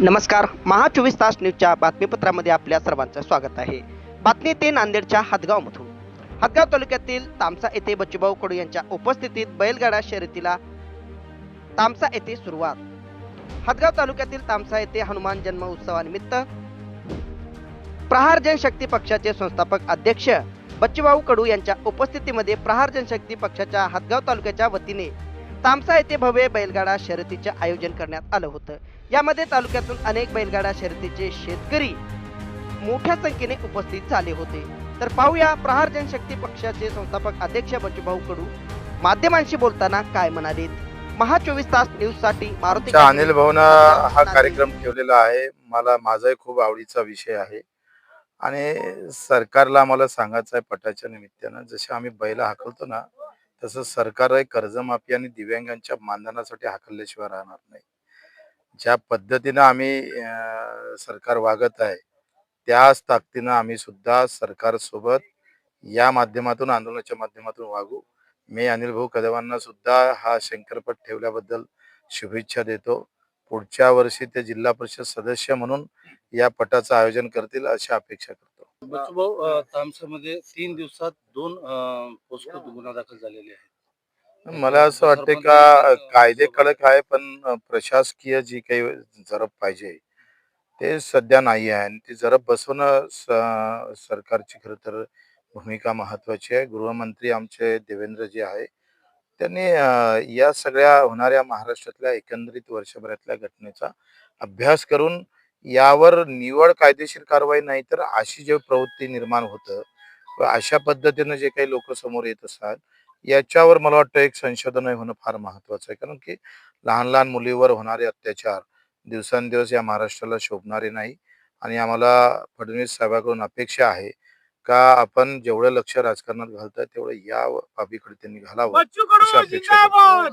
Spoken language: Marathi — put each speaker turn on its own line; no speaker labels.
नमस्कार महा चोवीस तास न्यूजच्या बातमीपत्रामध्ये आपल्या सर्वांचं स्वागत आहे. बातमी ते नांदेडच्या हातगावमधून हदगाव तालुक्यातील तामसा येथे बच्चूभाऊ कडू यांच्या उपस्थितीत बैलगाडा शर्यतीला तामसा येथे सुरुवात. हदगाव तालुक्यातील तामसा येथे हनुमान जन्म उत्सवानिमित्त प्रहार जनशक्ती पक्षाचे संस्थापक अध्यक्ष बच्चूभाऊ कडू यांच्या उपस्थितीमध्ये प्रहार जनशक्ती पक्षाच्या हदगाव तालुक्याच्या वतीने तामसा येथे भव्य बैलगाडा शर्यतीचे आयोजन करण्यात आलं होतं. यामध्ये तालुक्यातून अनेक बैलगाडा शर्यतीचे शेतकरी मोठ्या संख्येने उपस्थित झाले होते. तर पाहूया प्रहार जनशक्ती पक्षाचे संस्थापक अध्यक्ष बच्चूभाऊ कडू माध्यमांशी बोलताना काय म्हणाले. महा चोवीस तास न्यूजसाठी मारुती
अनिल भाऊन हा. कार्यक्रम ठेवलेला आहे. मला माझाही खूप आवडीचा विषय आहे. आणि सरकारला मला सांगायचं आहे पटाच्या निमित्तानं. जसे आम्ही बैल हाकलतो ना तसं सरकार कर्जमाफी आणि दिव्यांगांच्या मानधनासाठी हाकलल्याशिवाय राहणार नाही. ज्या पद्धतीनं आम्ही सरकार वागत आहे त्याच ताकदीनं आम्ही सुद्धा सरकारसोबत या माध्यमातून आंदोलनाच्या माध्यमातून वागू. मी अनिल भाऊ कदमांना सुद्धा हा शंकरपट ठेवल्याबद्दल शुभेच्छा देतो. पुढच्या वर्षी ते जिल्हा परिषद सदस्य म्हणून या पटाचं आयोजन करतील अशी अपेक्षा करतो.
बच्चूभाऊ तीन दिवसात दोन पोस्को गुन्हा दाखल झालेले आहेत.
मला असं वाटतं का कायदे कडक आहे पण प्रशासकीय जी काही जरब पाहिजे ते सध्या नाही आहे. आणि ती जरब बसवणं सरकारची खरं तर भूमिका महत्वाची आहे. गृहमंत्री आमचे देवेंद्र जे आहे. त्यांनी या सगळ्या होणाऱ्या महाराष्ट्रातल्या एकंदरीत वर्षभरातल्या घटनेचा अभ्यास करून यावर निवड कायदेशीर कारवाई नाही तर अशी जे प्रवृत्ती निर्माण होतं अशा पद्धतीनं जे काही लोक समोर येत असतात याच्यावर मला वाटतं एक संशोधन होणं फार महत्वाचं आहे कारण की लहान लहान मुलीवर होणारे अत्याचार दिवसेंदिवस या महाराष्ट्राला शोभणारे नाही आणि आम्हाला फडणवीस साहेबांकडून अपेक्षा आहे का आपण जेवढं लक्ष राजकारणात घालतोय तेवढं या बाबीकडे त्यांनी घालावं अशी अपेक्षा करतो.